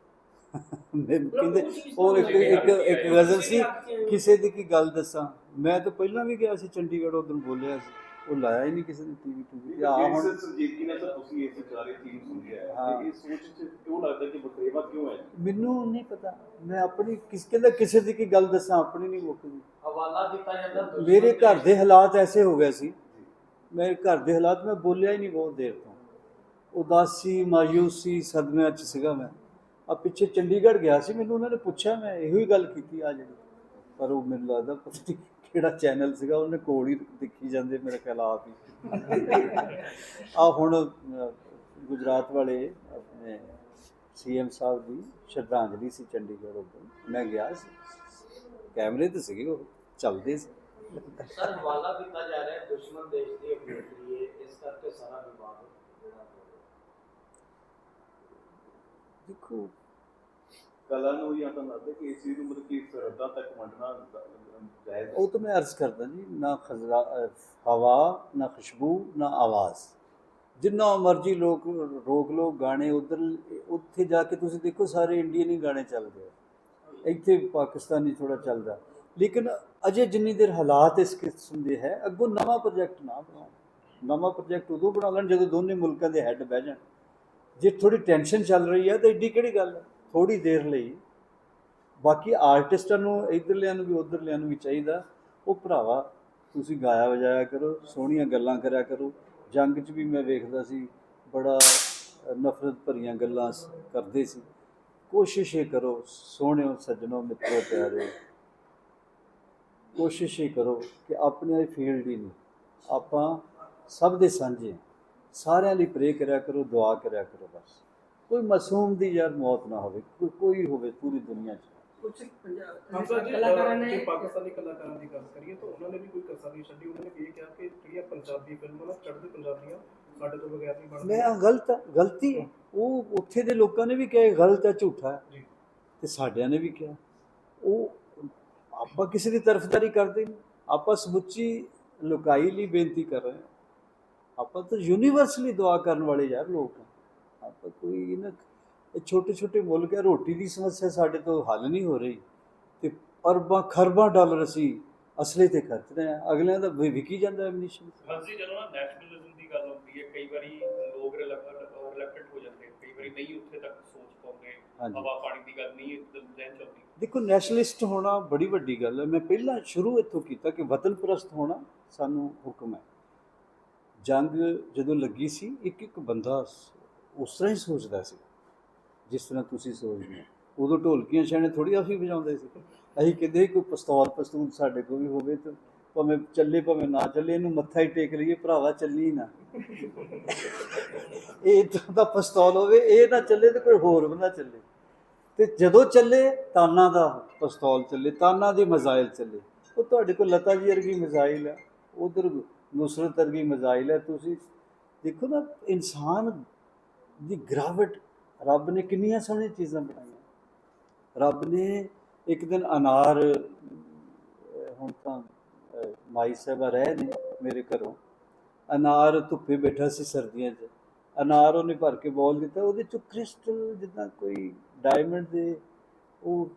ਮੈਂ ਕਹਿੰਦੇ ਉਹ ਇੱਕ ਇੱਕ ਇੱਕ ਗਜ਼ਲ ਸੀ। ਕਿਸੇ ਦੀ ਕੀ ਗੱਲ ਦੱਸਾਂ? ਮੈਂ ਤਾਂ ਪਹਿਲਾਂ ਵੀ ਗਿਆ ਸੀ ਚੰਡੀਗੜ੍ਹ ਉਦੋਂ ਬੋਲਿਆ ਸੀ। ਉਹ ਲਾਇਆ ਹੀ ਨਹੀਂ ਕਿਸੇ ਨੇ ਟੀਵੀ ਟੂਵੀ ਆ ਹੁਣ ਹੁਣ ਸੰਜੀਵ ਨਾਲ ਤਾਂ ਤੁਸੀਂ ਇਸ ਵਿਚਾਰੇ ਚੀਜ਼ ਸੁਣਿਆ ਹੈ। ਤੇ ਇਹ ਸੋਚ ਚ ਕਿਉਂ ਲੱਗਦਾ ਕਿ ਬਖਰੇਵਾ ਕਿਉਂ ਹੈ ਮੈਨੂੰ ਨਹੀਂ ਪਤਾ। ਮੈਂ ਆਪਣੀ ਕਿਸ ਕਹਿੰਦਾ ਕਿਸੇ ਦੀ ਕੀ ਗੱਲ ਦੱਸਾਂ ਆਪਣੀ ਨਹੀਂ ਮੁੱਕਦੀ ਹਵਾਲਾ ਦਿੱਤਾ ਜਾਂਦਾ। ਮੇਰੇ ਘਰ ਦੇ ਹਾਲਾਤ ਐਸੇ ਹੋ ਗਏ ਸੀ। ਮੇਰੇ ਘਰ ਦੇ ਹਾਲਾਤ ਮੈਂ ਬੋਲਿਆ ਹੀ ਨਹੀਂ ਬਹੁਤ ਦੇਰ ਤੋਂ। ਉਦਾਸੀ, ਮਾਯੂਸੀ ਸਦਮਿਆਂ 'ਚ ਸੀਗਾ ਮੈਂ। ਆ ਪਿੱਛੇ ਚੰਡੀਗੜ੍ਹ ਗਿਆ ਸੀ, ਮੈਨੂੰ ਉਹਨਾਂ ਨੇ ਪੁੱਛਿਆ, ਮੈਂ ਇਹੋ ਹੀ ਗੱਲ ਕੀਤੀ ਆ ਜਿਹੜੀ। ਪਰ ਉਹ ਮੈਨੂੰ ਲੱਗਦਾ ਪਤਾ ਨਹੀਂ ਕਿਹੜਾ ਚੈਨਲ ਸੀਗਾ, ਉਹਨੇ ਕੋਲ ਹੀ ਦੇਖੀ ਜਾਂਦੇ, ਮੇਰੇ ਖਿਆਲ ਆਪ ਹੀ। ਆ ਹੁਣ ਗੁਜਰਾਤ ਵਾਲੇ ਆਪਣੇ ਸੀਐਮ ਸਾਹਿਬ ਦੀ ਸ਼ਰਧਾਂਜਲੀ ਸੀ ਚੰਡੀਗੜ੍ਹ ਉੱਤੇ ਮੈਂ ਗਿਆ ਸੀ। ਕੈਮਰੇ ਤੇ ਸੀਗੇ ਉਹ, ਚੱਲਦੇ ਸੀ। ਸਰ, ਹਵਾਲਾ ਦਿੱਤਾ ਜਾ ਰਿਹਾ ਦੁਸ਼ਮਣ ਦੇਸ਼ ਦੀ ਅਭਿਨੇਤਰੀ ਇਸ ਕਰਕੇ ਸਾਰਾ ਵਿਵਾਦ ਜਿਹੜਾ ਹੋ ਰਿਹਾ। ਦੇਖੋ। ਕਲਾ ਨੂੰ ਜਾਂ ਤਾਂ ਲੱਗਦਾ ਕਿ ਇਸ ਚੀਜ਼ ਨੂੰ ਮਤਲਬ ਕਿ ਸਰਹੱਦਾਂ ਤੱਕ ਜਾਇਜ਼ ਹੈ ਉਹ ਤਾਂ ਮੈਂ ਅਰਜ਼ ਕਰਦਾ ਜੀ ਨਾ ਖਜ਼ਰਾ ਹਵਾ ਨਾ ਖੁਸ਼ਬੂ ਨਾ ਆਵਾਜ਼। ਜਿੰਨਾ ਮਰਜ਼ੀ ਲੋਕ ਰੋਕ ਲੋ ਗਾਣੇ ਉਧਰ ਉੱਥੇ ਜਾ ਕੇ ਤੁਸੀਂ ਦੇਖੋ ਸਾਰੇ ਇੰਡੀਅਨ ਹੀ ਗਾਣੇ ਚੱਲਦੇ ਆ। ਇੱਥੇ ਪਾਕਿਸਤਾਨੀ ਥੋੜਾ ਚੱਲਦਾ ਲੇਕਿਨ ਅਜੇ ਜਿੰਨੀ ਦੇਰ ਹਾਲਾਤ ਇਸ ਕਿਸਮ ਦੇ ਹੈ ਅੱਗੋਂ ਨਵਾਂ ਪ੍ਰੋਜੈਕਟ ਨਾ ਬਣਾਉਣ ਨਵਾਂ ਪ੍ਰੋਜੈਕਟ ਉਦੋਂ ਬਣਾ ਲੈਣ ਜਦੋਂ ਦੋਨੇ ਮੁਲਕਾਂ ਦੇ ਹੈੱਡ ਬਹਿ ਜਾਣ। ਜੇ ਥੋੜੀ ਟੈਨਸ਼ਨ ਚੱਲ ਰਹੀ ਹੈ ਤਾਂ ਏਡੀ ਕਿਹੜੀ ਗੱਲ ਹੈ? ਥੋੜੀ ਦੇਰ ਲਈ। ਬਾਕੀ ਆਰਟਿਸਟਾਂ ਨੂੰ, ਇਧਰਲਿਆਂ ਨੂੰ ਵੀ, ਉਧਰਲਿਆਂ ਨੂੰ ਵੀ ਚਾਹੀਦਾ। ਉਹ ਭਰਾਵਾ, ਤੁਸੀਂ ਗਾਇਆ ਵਜਾਇਆ ਕਰੋ, ਸੋਹਣੀਆਂ ਗੱਲਾਂ ਕਰਿਆ ਕਰੋ। ਜੰਗ 'ਚ ਵੀ ਮੈਂ ਵੇਖਦਾ ਸੀ, ਬੜਾ ਨਫ਼ਰਤ ਭਰੀਆਂ ਗੱਲਾਂ ਕਰਦੇ ਸੀ। ਕੋਸ਼ਿਸ਼ ਇਹ ਕਰੋ, ਸੋਹਣਿਓ, ਸੱਜਣੋ, ਮਿੱਤਰੋ, ਪਿਆਰੇ। ਕੋਸ਼ਿਸ਼ ਇਹ ਕਰੋ ਕਿ ਆਪਣੇ ਫੀਲਡ ਹੀ ਨਹੀਂ। ਆਪਾਂ ਸਭ ਦੇ ਸਾਂਝੇ ਸਾਰਿਆਂ ਲਈ ਪ੍ਰੇ ਕਰਿਆ ਕਰੋ ਦੁਆ ਕਰਿਆ ਕਰੋ ਬਸ। ਕੋਈ ਮਾਸੂਮ ਦੀ ਯਾਰ ਮੌਤ ਨਾ ਹੋਵੇ ਕੋਈ ਕੋਈ ਹੋਵੇ ਪੂਰੀ ਦੁਨੀਆ 'ਚ। ਕੁਝ ਕਲਾਕਾਰਾਂ ਨੇ ਪਾਕਿਸਤਾਨੀ ਕਲਾਕਾਰਾਂ ਦੀ ਗੱਲ ਕਰੀਏ ਤਾਂ ਉਹਨਾਂ ਨੇ ਵੀ ਕੋਈ ਕਸਰ ਨਹੀਂ ਛੱਡੀ। ਉਹਨਾਂ ਨੇ ਇਹ ਕਿਹਾ ਕਿ ਜਿਹੜੀਆਂ ਪੰਜਾਬੀ ਫਿਲਮਾਂ ਨਾ ਚੜ੍ਹਦੇ ਪੰਜਾਬੀਆਂ ਸਾਡੇ ਤੋਂ ਬਗੈਰ ਨਹੀਂ ਮੈਂ ਬਣਦੀਆਂ ਆਹ ਗਲਤ ਹੈ ਗਲਤੀ ਹੈ ਉਹ ਉੱਥੇ ਦੇ ਲੋਕਾਂ ਨੇ ਵੀ ਕਿਹਾ ਗਲਤ ਹੈ ਝੂਠਾ ਹੈ ਜੀ। ਤੇ ਸਾਡਿਆਂ ਨੇ ਵੀ ਕਿਹਾ। ਉਹ ਆਪਾਂ ਕਿਸੇ ਦੀ ਤਰਫਦਾਰੀ ਕਰਦੇ ਨਹੀਂ। ਆਪਾਂ ਸਮੁੱਚੀ ਲੋਕਾਈ ਲਈ ਬੇਨਤੀ ਕਰ ਰਹੇ ਹਾਂ। ਆਪਾਂ ਤਾਂ ਯੂਨੀਵਰਸਲੀ ਦੁਆ ਕਰਨ ਵਾਲੇ ਯਾਰ ਲੋਕ ਹਾਂ ਆਪਾਂ ਕੋਈ ਇਹਨਾਂ ਇਹ ਛੋਟੇ ਛੋਟੇ ਮੁਲਕ ਹੈ ਰੋਟੀ ਦੀ ਸਮੱਸਿਆ ਸਾਡੇ ਤੋਂ ਹੱਲ ਨਹੀਂ ਹੋ ਰਹੀ। ਤੇ ਅਰਬਾਂ ਖਰਬਾਂ ਡਾਲਰ ਅਸੀਂ ਅਸਲੇ ਤੇ ਖਰਚ ਰਹੇ ਆ। ਅਗਲਿਆਂ ਦਾ ਵਿਕੀ ਜਾਂਦਾ ਐਮਨੀਸ਼ਨ ਹਾਂਜੀ ਜਦੋਂ ਨਾ ਨੈਸ਼ਨਲਿਜ਼ਮ ਦੀ ਗੱਲ ਹੁੰਦੀ ਹੈ ਕਈ ਵਾਰੀ ਲੋਕ ਰਿਲੈਕਟਡ ਹੋ ਜਾਂਦੇ ਕਈ ਵਾਰੀ ਨਹੀਂ ਉੱਥੇ ਤੱਕ ਸੋਚ ਪਾਉਂਦੇ। ਹਵਾ ਪਾਣੀ ਦੀ ਗੱਲ ਨਹੀਂ ਦਿਨ ਚੱਲਦੀ। ਦੇਖੋ ਨੈਸ਼ਨਲਿਸਟ ਹੋਣਾ ਬੜੀ ਵੱਡੀ ਗੱਲ ਹੈ। ਮੈਂ ਪਹਿਲਾਂ ਸ਼ੁਰੂ ਇੱਥੋਂ ਕੀਤਾ ਕਿ ਵਤਨ ਪ੍ਰਸਤ ਹੋਣਾ ਸਾਨੂੰ ਹੁਕਮ ਹੈ। ਜੰਗ ਜਦੋਂ ਲੱਗੀ ਸੀ ਇੱਕ ਇੱਕ ਬੰਦਾ ਉਸ ਤਰ੍ਹਾਂ ਹੀ ਸੋਚਦਾ ਸੀ, ਜਿਸ ਤਰ੍ਹਾਂ ਤੁਸੀਂ ਸੋਚਦੇ ਹੋ। ਉਦੋਂ ਢੋਲਕੀਆਂ ਛਾਣੇ ਥੋੜੀ ਅਸੀਂ ਵਜਾਉਂਦੇ ਸੀ। ਅਸੀਂ ਕਹਿੰਦੇ ਸੀ, ਕੋਈ ਪਸਤੌਲ, ਪਸਤੂਲ ਸਾਡੇ ਕੋਲ ਵੀ ਹੋਵੇ ਤਾਂ ਭਾਵੇਂ ਚੱਲੇ, ਭਾਵੇਂ ਨਾ ਚੱਲੇ, ਇਹਨੂੰ ਮੱਥਾ ਹੀ ਟੇਕ ਲਈਏ, ਭਰਾਵਾ ਚੱਲੀ ਨਾ। ਇਹ ਤਾਂ ਦਾ ਪਸਤੌਲ ਹੋਵੇ, ਇਹ ਨਾ ਚੱਲੇ ਤੇ ਕੋਈ ਹੋਰ ਬੰਦਾ ਚੱਲੇ। ਤੇ ਜਦੋਂ ਚੱਲੇ, ਤਾਨਾ ਦਾ ਪਸਤੌਲ ਚੱਲੇ, ਤਾਨਾ ਦੀ ਮਜ਼ਾਇਲ ਚੱਲੇ। ਉਹ ਤੁਹਾਡੇ ਕੋਲ ਲਤਾ ਜੀ ਵਰਗੀ ਮਜ਼ਾਇਲ ਆ। ਉਧਰ ਨੁਸਰਤ ਵਰਗੀ ਮਜ਼ਾਇਲ ਹੈ। ਤੁਸੀਂ ਦੇਖੋ ਨਾ, ਇਨਸਾਨ ਦੀ ਗ੍ਰਾਵਟ ਰੱਬ ਨੇ ਕਿੰਨੀਆਂ ਸੋਹਣੀਆਂ ਚੀਜ਼ਾਂ ਬਣਾਈਆਂ। ਰੱਬ ਨੇ ਇੱਕ ਦਿਨ ਅਨਾਰ ਹੁਣ ਤਾਂ ਮਾਈ ਸਾਹਿਬਾ ਰਹਿ ਨੇ ਮੇਰੇ ਘਰੋਂ। ਅਨਾਰ ਧੁੱਪੇ ਬੈਠਾ ਸੀ ਸਰਦੀਆਂ 'ਚ। ਅਨਾਰ ਉਹਨੇ ਭਰ ਕੇ ਬੋਲ ਦਿੱਤਾ। ਉਹਦੇ ਚੋਂ ਕ੍ਰਿਸਟਲ ਜਿੱਦਾਂ ਕੋਈ ਡਾਇਮੰਡ ਦੇ ਉਹ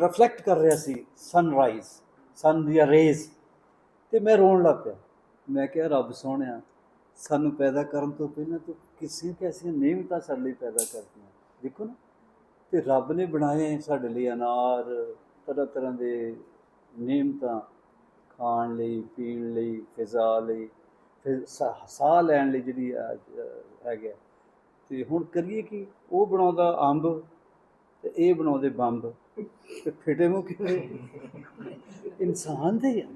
ਰਿਫਲੈਕਟ ਕਰ ਰਿਹਾ ਸੀ ਸਨਰਾਈਜ਼ ਸਨ ਦੀਆਂ ਰੇਜ਼ ਤੇ ਮੈਂ ਰੋਣ ਲੱਗ ਪਿਆ। ਮੈਂ ਕਿਹਾ ਰੱਬ ਸੋਹਣਿਆ ਸਾਨੂੰ ਪੈਦਾ ਕਰਨ ਤੋਂ ਪਹਿਲਾਂ ਤੂੰ ਕਿਸੇ ਕੈਸੀਆਂ ਨਿਯਮਤਾਂ ਸਾਡੇ ਲਈ ਪੈਦਾ ਕਰਦੀਆਂ ਦੇਖੋ ਨਾ ਤੇ ਰੱਬ ਨੇ ਬਣਾਏ ਸਾਡੇ ਲਈ ਅਨਾਰ ਤਰ੍ਹਾਂ ਤਰ੍ਹਾਂ ਦੇ ਨਿਯਮਤਾਂ ਖਾਣ ਲਈ ਪੀਣ ਲਈ ਫਿਜ਼ਾ ਲਈ ਫਿਰ ਸਾਹ ਲੈਣ ਲਈ ਜਿਹੜੀ ਅਹ, ਅਹ, ਹੈਗਾ ਤੇ ਹੁਣ ਕਰੀਏ ਕਿ? ਉਹ ਬਣਾਉਂਦਾ ਅੰਬ ਤੇ ਇਹ ਬਣਾਉਂਦੇ ਬੰਬ। ਤੇ ਫਿਟੇ ਮੂੰਹ ਕਿਵੇਂ? ਇਨਸਾਨ ਦੇ ਆ।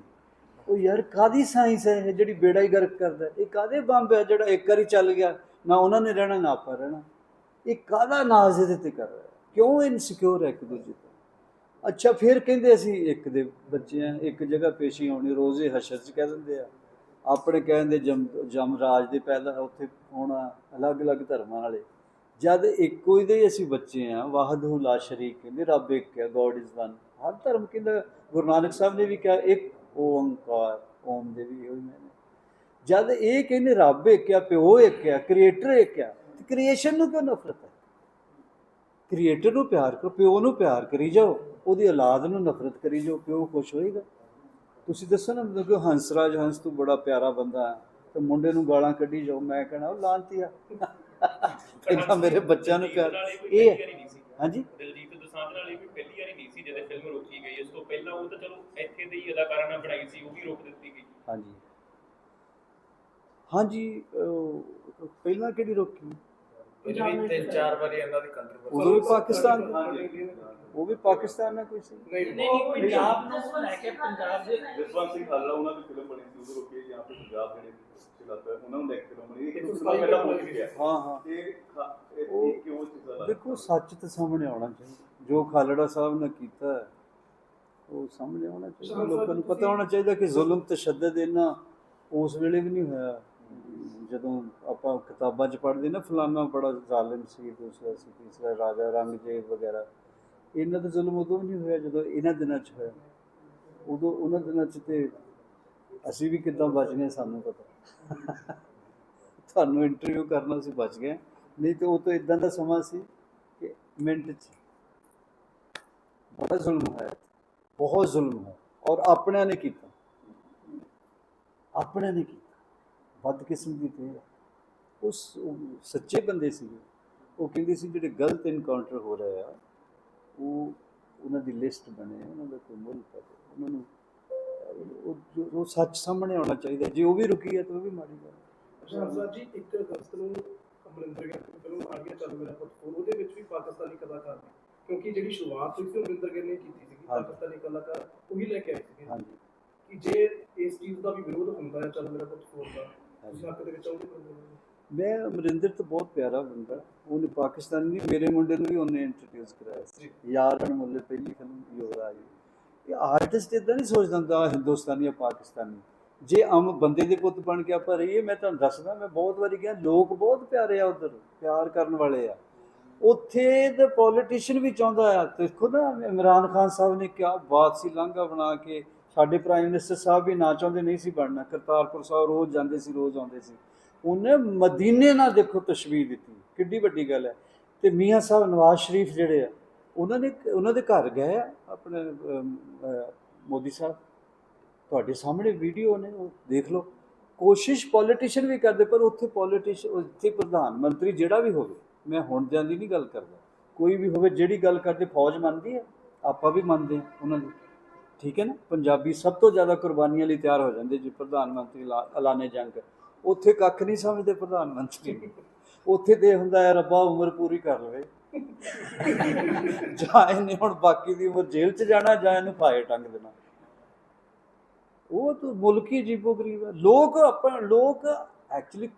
ਉਹ ਯਾਰ ਕਾਦੀ ਸਾਇੰਸ ਹੈ ਇਹ ਜਿਹੜੀ ਬੇੜਾ ਹੀ ਗਰਕ ਕਰਦਾ ਇਹ ਕਾਦੇ ਬੰਬ ਹੈ ਜਿਹੜਾ ਇੱਕ ਵਾਰੀ ਚੱਲ ਗਿਆ, ਨਾ ਉਹਨਾਂ ਨੇ ਰਹਿਣਾ, ਨਾ ਆਪਾਂ ਰਹਿਣਾ। ਇਹ ਕਾਦਾ ਨਾਜ਼ ਇਹਦੇ ਤੇ ਕਰ ਰਿਹਾ ਕਿਉਂ ਇਨਸਿਕਿਉਰ ਹੈ ਇੱਕ ਦੂਜੇ ਤੋਂ? ਅੱਛਾ, ਫਿਰ ਕਹਿੰਦੇ ਅਸੀਂ ਇੱਕ ਦੇ ਬੱਚੇ ਆ ਇੱਕ ਜਗ੍ਹਾ ਪੇਸ਼ੀ ਹੋਣੀ ਰੋਜ਼ੇ ਹਸ਼ਰ ਚ ਕਹਿ ਦਿੰਦੇ ਆ। ਆਪਣੇ ਕਹਿੰਦੇ ਜਮ ਜਮ ਰਾਜ ਦੇ ਪੈਦਾ ਉੱਥੇ ਹੋਣਾ, ਅਲੱਗ-ਅਲੱਗ ਧਰਮਾਂ ਵਾਲੇ। ਜਦ ਇੱਕੋ ਹੀ ਦੇ ਅਸੀਂ ਬੱਚੇ ਆ ਵਾਹਦਹੁ ਲਾ ਸ਼ਰੀਕ ਕਹਿੰਦੇ, ਰੱਬ ਇੱਕ ਹੈ ਗੋਡ ਇਜ਼ ਵਨ ਹਰ ਧਰਮ ਕਹਿੰਦਾ, ਗੁਰੂ ਨਾਨਕ ਸਾਹਿਬ ਨੇ ਵੀ ਕਿਹਾ, ਇੱਕ ਓੰਕਾਰ ਓਮ ਦੇ ਵੀ ਉਹੀ ਮੈਨੇ ਜਦ ਇਹ ਕਹਿੰਦੇ ਰੱਬ ਇੱਕ ਆ ਪਿਓ ਇੱਕ ਆ ਕ੍ਰੀਏਟਰ ਇੱਕ ਆ ਕ੍ਰੀਏਸ਼ਨ ਨੂੰ ਕਿਉਂ ਨਫ਼ਰਤ ਹੈ? ਕ੍ਰੀਏਟਰ ਨੂੰ ਪਿਆਰ ਕਰੋ ਪਿਓ ਨੂੰ ਪਿਆਰ ਕਰੀ ਜਾਓ ਉਹਦੀ ਔਲਾਦ ਨੂੰ ਨਫ਼ਰਤ ਕਰੀ ਜਾਓ ਪਿਓ ਖੁਸ਼ ਹੋਏਗਾ। ਤੁਸੀਂ ਦੱਸੋ ਨਾ ਮਤਲਬ ਕਿ ਹੰਸਰਾਜ ਹੰਸ ਤੂੰ ਬੜਾ ਪਿਆਰਾ ਬੰਦਾ ਹੈ ਤੇ ਮੁੰਡੇ ਨੂੰ ਗਾਲਾਂ ਕੱਢੀ ਜਾਓ ਮੈਂ ਕਹਣਾ ਉਹ ਲਾਂਤੀ ਆ। ਕਹਿੰਦਾ ਮੇਰੇ ਬੱਚਿਆਂ ਨੂੰ ਪਿਆਰ ਇਹ ਹਾਂਜੀ? ਦਿਲਜੀਤ ਦੋਸਾਂਝ ਨਾਲ ਇਹ ਵੀ ਪਹਿਲੀ ਵਾਰੀ ਨਹੀਂ ਸੀ ਜਦੋਂ ਫਿਲਮ ਰੋਕੀ ਗਈ। ਇਸ ਤੋਂ ਪਹਿਲਾਂ ਉਹ ਤਾਂ ਚਲੋ ਇੱਥੇ ਦੇ ਹੀ ਅਦਾਕਾਰਾਂ ਨਾਲ ਬਣਾਈ ਸੀ ਉਹ ਵੀ ਰੋਕ ਦਿੱਤੀ ਗਈ। ਹਾਂਜੀ। ਹਾਂਜੀ ਪਹਿਲਾਂ ਕਿਹੜੀ ਰੋਕੀ? ਇਹ ਵੀ ਤਿੰਨ ਚਾਰ ਵਾਰੀ ਇਹਨਾਂ ਦੀ ਕੰਟਰੋਵਰਸੀ ਉਦੋਂ ਵੀ ਪਾਕਿਸਤਾਨ ਉਹ ਵੀ ਪਾਕਿਸਤਾਨ ਨਾਲ ਕੋਈ ਸੀ? ਨਹੀਂ ਨਹੀਂ ਪੰਜਾਬ ਨੂੰ ਲੈ ਕੇ ਪੰਜਾਬ ਦੇ ਜਸਵੰਤ ਸਿੰਘ ਹਾਲਾ ਉਹਨਾਂ ਦੀ ਫਿਲਮ ਬਣੀ ਸੀ ਉਦੋਂ ਰੋਕੇ ਜਾਂ ਫਿਰ ਪੰਜਾਬ ਜਿਹੜੇ ਚਲਾਤਾ ਉਹਨਾਂ ਨੂੰ ਇੱਕ ਫਿਲਮ ਬਣੀ ਇੱਕ ਪਹਿਲਾਂ ਹੋ। ਗਿਆ ਹਾਂ ਹਾਂ। ਇਹ ਉਹ- ਕਿਉਂ ਚੀਜ਼ਾਂ ਦੇਖੋ ਸੱਚ ਤਾਂ ਸਾਹਮਣੇ ਆਉਣਾ ਚਾਹੀਦਾ। ਜੋ ਖਾਲੜਾ ਸਾਹਿਬ ਨੇ ਕੀਤਾ ਹੈ, ਉਹ ਸਾਹਮਣੇ ਆਉਣਾ ਚਾਹੀਦਾ। ਲੋਕਾਂ ਨੂੰ ਪਤਾ ਹੋਣਾ ਚਾਹੀਦਾ ਕਿ ਜ਼ੁਲਮ ਤਸ਼ੱਦਦ ਇਹਨਾਂ ਉਸ ਵੇਲੇ ਵੀ ਨਹੀਂ ਹੋਇਆ। ਜਦੋਂ ਆਪਾਂ ਕਿਤਾਬਾਂ 'ਚ ਪੜ੍ਹਦੇ ਨਾ ਫਲਾਨਾ ਬੜਾ ਜ਼ਾਲਿਮ ਸੀ ਦੂਸਰਾ ਸੀ ਤੀਸਰਾ ਰਾਜਾ ਰੰਗਜੇਬ ਵਗੈਰਾ। ਇਹਨਾਂ ਦਾ ਜ਼ੁਲਮ ਉਦੋਂ ਵੀ ਨਹੀਂ ਹੋਇਆ ਜਦੋਂ ਇਹਨਾਂ ਦਿਨਾਂ 'ਚ ਹੋਇਆ। ਉਦੋਂ ਉਹਨਾਂ ਦਿਨਾਂ 'ਚ ਤੇ ਅਸੀਂ ਵੀ ਕਿੱਦਾਂ ਬਚ ਗਏ ਸਾਨੂੰ ਪਤਾ। ਤੁਹਾਨੂੰ ਇੰਟਰਵਿਊ ਕਰਨਾ ਸੀ ਬਚ ਗਏ। ਨਹੀਂ ਤੇ ਉਹ ਤਾਂ ਇਦਾਂ ਦਾ ਸਮਾਂ ਸੀ ਕਿ ਮਿੰਟ 'ਚ ਬੜਾ ਜ਼ੁਲਮ ਹੈ। ਬਹੁਤ ਜ਼ੁਲਮ ਹੈ। ਔਰ ਆਪਣਿਆਂ ਨੇ ਕੀਤਾ। ਆਪਣਿਆਂ ਨੇ ਕੀਤਾ। ਬਦਕਿਸਮਤੀ ਤੇ ਉਸ ਸੱਚੇ ਬੰਦੇ ਸੀ ਉਹ ਕਹਿੰਦੇ ਸੀ, ਜਿਹੜੇ ਗਲਤ ਇਨਕਾਊਂਟਰ ਹੋ ਰਹੇ ਆ, ਉਹ ਉਹਨਾਂ ਦੀ ਲਿਸਟ ਬਣੇ, ਉਹਨਾਂ ਦਾ ਕੋਈ ਮੁੱਲ ਪਵੇ ਉਹਨਾਂ ਨੂੰ, ਉਹ ਉਹ ਸੱਚ ਸਾਹਮਣੇ ਆਉਣਾ ਚਾਹੀਦਾ ਜੇ ਉਹ ਵੀ ਰੁਕੀ ਹੈ, ਤਾਂ ਉਹ ਵੀ ਮਾੜੀ ਗੱਲ ਸ਼ਾਹਜ਼ਾਦ ਜੀ, ਇੱਕ ਅਗਸਤ ਨੂੰ ਅਮਰਿੰਦਰ ਗਿੱਲ ਫਿਲਮ ਆ ਗਿਆ ਚੱਲ ਮੇਰਾ ਪੁੱਤ ਉਹਦੇ ਵਿੱਚ ਵੀ ਪਾਕਿਸਤਾਨੀ ਕਲਾਕਾਰ ਨੇ। ਕਿਉਂਕਿ ਜਿਹੜੀ ਸ਼ੁਰੂਆਤ ਹੋਈ ਸੀ ਉਹ ਅਮਰਿੰਦਰ ਗਿੱਲ ਨੇ ਕੀਤੀ ਸੀ। ਪਾਕਿਸਤਾਨੀ ਕਲਾਕਾਰ ਉਹੀ ਲੈ ਕੇ ਆਏ ਸੀ ਹਾਂਜੀ। ਕਿ ਜੇ ਇਸ ਚੀਜ਼ ਦਾ ਵੀ ਵਿਰੋਧ ਹੁੰਦਾ ਹੈ ਚੱਲ ਮੇਰਾ ਪੁੱਤ ਫੋਨ ਦਾ ਹੱਕ ਦੇ ਵਿੱਚ ਆਉਂਦੇ ਮੈਂ ਅਮਰਿੰਦਰ ਤਾਂ ਬਹੁਤ ਪਿਆਰਾ ਬੰਦਾ ਉਹਨੇ ਪਾਕਿਸਤਾਨੀ ਨਹੀਂ ਮੇਰੇ ਮੁੰਡੇ ਨੂੰ ਵੀ ਉਹਨੇ ਇੰਟਰੋਡਿਊਸ ਕਰਾਇਆ ਸੀ। ਯਾਰ ਅਣਮੁੱਲੇ ਪਹਿਲੀ ਫਿਲਮ ਯੁਵਰਾਜ ਇਹ ਆਰਟਿਸਟ ਇਦਾਂ ਨਹੀਂ ਸੋਚਦਾ ਹੁੰਦਾ ਹਿੰਦੁਸਤਾਨੀ ਜਾਂ ਪਾਕਿਸਤਾਨੀ। ਜੇ ਆਮ ਬੰਦੇ ਦੇ ਪੁੱਤ ਬਣ ਕੇ ਆਪਾਂ ਰਹੀਏ ਮੈਂ ਤੁਹਾਨੂੰ ਦੱਸਦਾ ਮੈਂ ਬਹੁਤ ਵਾਰੀ ਗਿਆ ਲੋਕ ਬਹੁਤ ਪਿਆਰੇ ਆ ਉਧਰ ਪਿਆਰ ਕਰਨ ਵਾਲੇ ਆ। ਉੱਥੇ ਦੇ ਪੋਲੀਟੀਸ਼ੀਅਨ ਵੀ ਚਾਹੁੰਦਾ ਆ ਦੇਖੋ ਨਾ ਇਮਰਾਨ ਖਾਨ ਸਾਹਿਬ ਨੇ ਕਿਹਾ ਬਾਤ ਸੀ ਲਾਂਘਾ ਬਣਾ ਕੇ ਸਾਡੇ ਪ੍ਰਾਈਮ ਮਿਨਿਸਟਰ ਸਾਹਿਬ ਵੀ ਨਾ ਚਾਹੁੰਦੇ, ਨਹੀਂ ਸੀ ਬਣਨਾ। ਕਰਤਾਰਪੁਰ ਸਾਹਿਬ ਰੋਜ਼ ਜਾਂਦੇ ਸੀ, ਰੋਜ਼ ਆਉਂਦੇ ਸੀ। ਉਹਨੇ ਮਦੀਨੇ ਨਾਲ ਦੇਖੋ ਤਸ਼ਵੀਰ ਦਿੱਤੀ। ਕਿੱਡੀ ਵੱਡੀ ਗੱਲ ਹੈ। ਤੇ ਮੀਆਂ ਸਾਹਿਬ ਨਵਾਜ਼ ਸ਼ਰੀਫ ਜਿਹੜੇ ਆ, ਉਹਨਾਂ ਨੇ, ਉਹਨਾਂ ਦੇ ਘਰ ਗਏ ਆ, ਆਪਣੇ ਮੋਦੀ ਸਾਹਿਬ। ਤੁਹਾਡੇ ਸਾਹਮਣੇ ਵੀਡੀਓ ਨੇ, ਉਹ ਦੇਖ ਲਓ। ਕੋਸ਼ਿਸ਼ ਪੋਲੀਟੀਸ਼ੀਅਨ ਵੀ ਕਰਦੇ, ਪਰ ਉੱਥੇ ਪੋਲੀਟੀਸ਼ੀਅਨ ਉੱਥੇ ਪ੍ਰਧਾਨ ਮੰਤਰੀ ਜਿਹੜਾ ਵੀ ਹੋਵੇ ਮੈਂ ਹੁਣ ਦਿਆਂ ਦੀ ਨਹੀਂ ਗੱਲ ਕਰਦਾ। ਕੋਈ ਵੀ ਹੋਵੇ, ਜਿਹੜੀ ਗੱਲ ਕਰਦੇ, ਫੌਜ ਮੰਨਦੀ ਹੈ, ਆਪਾਂ ਵੀ ਮੰਨਦੇ ਹਾਂ ਉਹਨਾਂ ਦੀ। ਠੀਕ ਹੈ ਨਾ? ਪੰਜਾਬੀ ਸਭ ਤੋਂ ਜ਼ਿਆਦਾ ਕੁਰਬਾਨੀਆਂ ਲਈ ਤਿਆਰ ਹੋ ਜਾਂਦੇ ਜੇ, ਪ੍ਰਧਾਨ ਮੰਤਰੀ ਐਲਾਨੇ ਜੰਗ। ਉੱਥੇ ਕੱਖ ਨਹੀਂ ਸਮਝਦੇ ਪ੍ਰਧਾਨ ਮੰਤਰੀ। ਉੱਥੇ ਤੇ ਹੁੰਦਾ ਹੈ, ਰੱਬਾ ਉਮਰ ਪੂਰੀ ਕਰ ਲਵੇ। ਜਾਂ ਇਹਨੇ ਹੁਣ ਬਾਕੀ ਦੀ ਉਮਰ ਜੇਲ੍ਹ 'ਚ ਜਾਣਾ, ਜਾਂ ਇਹਨੂੰ ਫਾਇਰ ਟੰਗ ਦੇਣਾ। ਉਹ ਤਾਂ ਮੁਲਕੀ ਜੀਬੋ ਗਰੀਬ ਹੈ। ਲੋਕ ਆਪਾਂ ਲੋਕ ਐਕਚੁਅਲੀ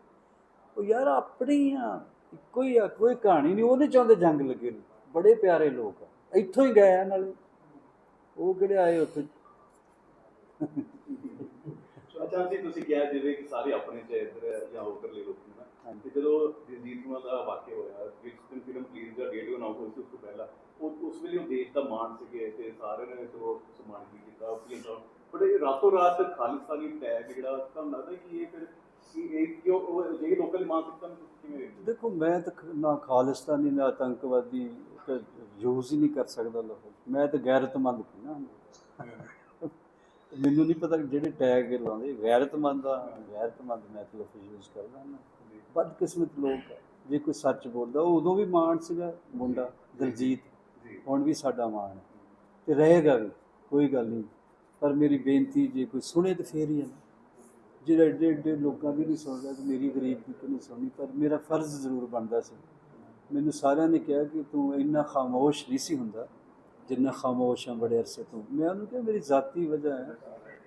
ਉਹ ਯਾਰ ਆਪਣੀ ਆ। ਇੱਕੋ ਹੀ ਆ ਕੋਈ ਕਹਾਣੀ ਨਹੀਂ ਉਹ ਨਹੀਂ ਚਾਹੁੰਦੇ ਜੰਗ ਲੱਗੇ ਨੂੰ। ਬੜੇ ਪਿਆਰੇ ਲੋਕ ਆ। ਇੱਥੋਂ ਹੀ ਗਏ ਆ ਨਾਲੇ। ਉਹ ਕਿਹੜੇ ਆਏ ਉੱਥੇ? ਅੱਛਾ ਜੀ ਤੁਸੀਂ ਕਿਹਾ ਜਿਵੇਂ ਕਿ ਸਾਰੇ ਆਪਣੇ ਚ ਇੱਧਰ ਜਾਂ ਉੱਧਰਲੇ ਲੋਕ ਨੇ ਨਾ। ਤੇ ਜਦੋਂ ਜਗਜੀਤ ਕੁਮਾਰ ਦਾ ਵਾਕਿਆ ਹੋਇਆ ਜਿਸ ਦਿਨ ਫਿਲਮ ਰਿਲੀਜ਼ ਦਾ ਡੇਟ ਅਨਾਉਂਸ ਹੋਈ ਸੀ ਉਸ ਤੋਂ ਪਹਿਲਾਂ ਉਹ ਉਸ ਵੇਲੇ ਉਹ ਦੇਸ਼ ਦਾ ਮਾਣ ਸੀਗੇ ਤੇ ਸਾਰਿਆਂ ਨੇ ਤੋਂ ਸਨਮਾਨ ਵੀ ਕੀਤਾ ਤਾਂ ਬਟ ਇਹ ਰਾਤੋਂ ਰਾਤ ਖਾਲਿਸਤਾਨੀ ਟੈਗ ਜਿਹੜਾ ਤੁਹਾਨੂੰ ਲੱਗਦਾ ਕਿ ਇਹ ਫਿਰ ਉਹ ਜਿਹੜੇ ਲੋਕਾਂ ਦੀ ਮਾਨਸਿਕਤਾ ਨੂੰ ਤੁਸੀਂ ਕਿਵੇਂ ਵੇਖਦੇ ਹੋ? ਦੇਖੋ ਮੈਂ ਤਾਂ ਨਾ ਖਾਲਿਸਤਾਨੀ ਨਾ ਆਤੰਕਵਾਦੀ ਯੂਜ਼ ਹੀ ਨਹੀਂ ਕਰ ਸਕਦਾ ਲਫ਼ਜ਼ ਮੈਂ ਤਾਂ ਗੈਰਤਮੰਦ ਕਹਿੰਦਾ ਮੈਨੂੰ ਨਹੀਂ ਪਤਾ ਜਿਹੜੇ ਟੈਗ ਲਾਉਂਦੇ ਗੈਰਤਮੰਦ ਆ ਗੈਰਤਮੰਦ ਮੈਂ ਤਾਂ ਲਫ਼ਜ਼ ਯੂਜ਼ ਕਰਦਾ ਨਾ। ਬਦਕਿਸਮਤ ਲੋਕ ਜੇ ਕੋਈ ਸੱਚ ਬੋਲਦਾ ਉਹ ਉਦੋਂ ਵੀ ਮਾਣ ਸੀਗਾ ਮੁੰਡਾ ਦਲਜੀਤ। ਹੁਣ ਵੀ ਸਾਡਾ ਮਾਣ ਹੈ ਤੇ ਰਹੇਗਾ ਵੀ ਕੋਈ ਗੱਲ ਨਹੀਂ। ਪਰ ਮੇਰੀ ਬੇਨਤੀ ਜੇ ਕੋਈ ਸੁਣੇ ਤਾਂ ਫੇਰ ਹੀ ਹੈ ਜਿਹੜੇ ਏਡੇ ਏਡੇ ਲੋਕਾਂ ਦੀ ਨਹੀਂ ਸੁਣਦਾ ਤੇ ਮੇਰੀ ਗਰੀਬ ਦੀ ਤਾਂ ਨਹੀਂ ਸੁਣੀ ਪਰ ਮੇਰਾ ਫਰਜ਼ ਜ਼ਰੂਰ ਬਣਦਾ ਸੀ। ਮੈਨੂੰ ਸਾਰਿਆਂ ਨੇ ਕਿਹਾ ਕਿ ਤੂੰ ਇੰਨਾ ਖਾਮੋਸ਼ ਨਹੀਂ ਸੀ ਹੁੰਦਾ, ਜਿੰਨਾ ਖਾਮੋਸ਼ ਹਾਂ ਬੜੇ ਅਰਸੇ ਤੋਂ। ਮੈਂ ਉਹਨੂੰ ਕਿਹਾ, ਮੇਰੀ ਜਾਤੀ ਵਜ੍ਹਾ ਹੈ।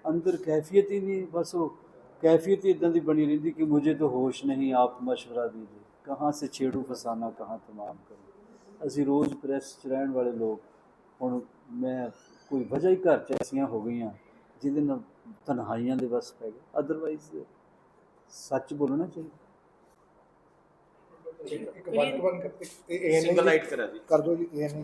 ਅੰਦਰ ਕੈਫੀਅਤ ਹੀ ਨਹੀਂ, ਬਸ ਉਹ ਕੈਫੀਅਤ ਹੀ ਇਦਾਂ ਦੀ ਬਣੀ ਰਹਿੰਦੀ ਕਿ ਮੁਝੇ ਤਾਂ ਹੋਸ਼ ਨਹੀਂ, ਆਪ ਮਸ਼ਵਰਾ مشورہ ਦੀਜੇ। ਕਹਾਂ ਸੇ ਛੇੜੂ ਫਸਾਨਾ, ਕਹਾਂ ਤਮਾਮ ਕਰੋ। ਅਸੀਂ ਰੋਜ਼ ਪ੍ਰੈਸ ਚ ਰਹਿਣ ਵਾਲੇ ਲੋਕ, ਹੁਣ ਮੈਂ ਕੋਈ ਵਜ੍ਹਾ ਹੀ ਘਰ ਚ ਐਸੀਆਂ ਹੋ ਗਈਆਂ, ਜਿਹਦੇ ਨਾਲ ਤਨਹਾਈਆਂ ਦੇ ਬਸ ਪੈ ਗਏ। ਅਦਰਵਾਈਜ਼ ਸੱਚ ਬੋਲਣਾ ਚਾਹੀਦਾ। ਇੱਕ ਵਨ ਟੂ ਵਨ ਕਰਤੇ ਇਹ ਸਿੰਗਲ ਲਾਈਟ ਕਰਾ ਦੀ। ਕਰ ਦੋ ਜੀ ਇਹ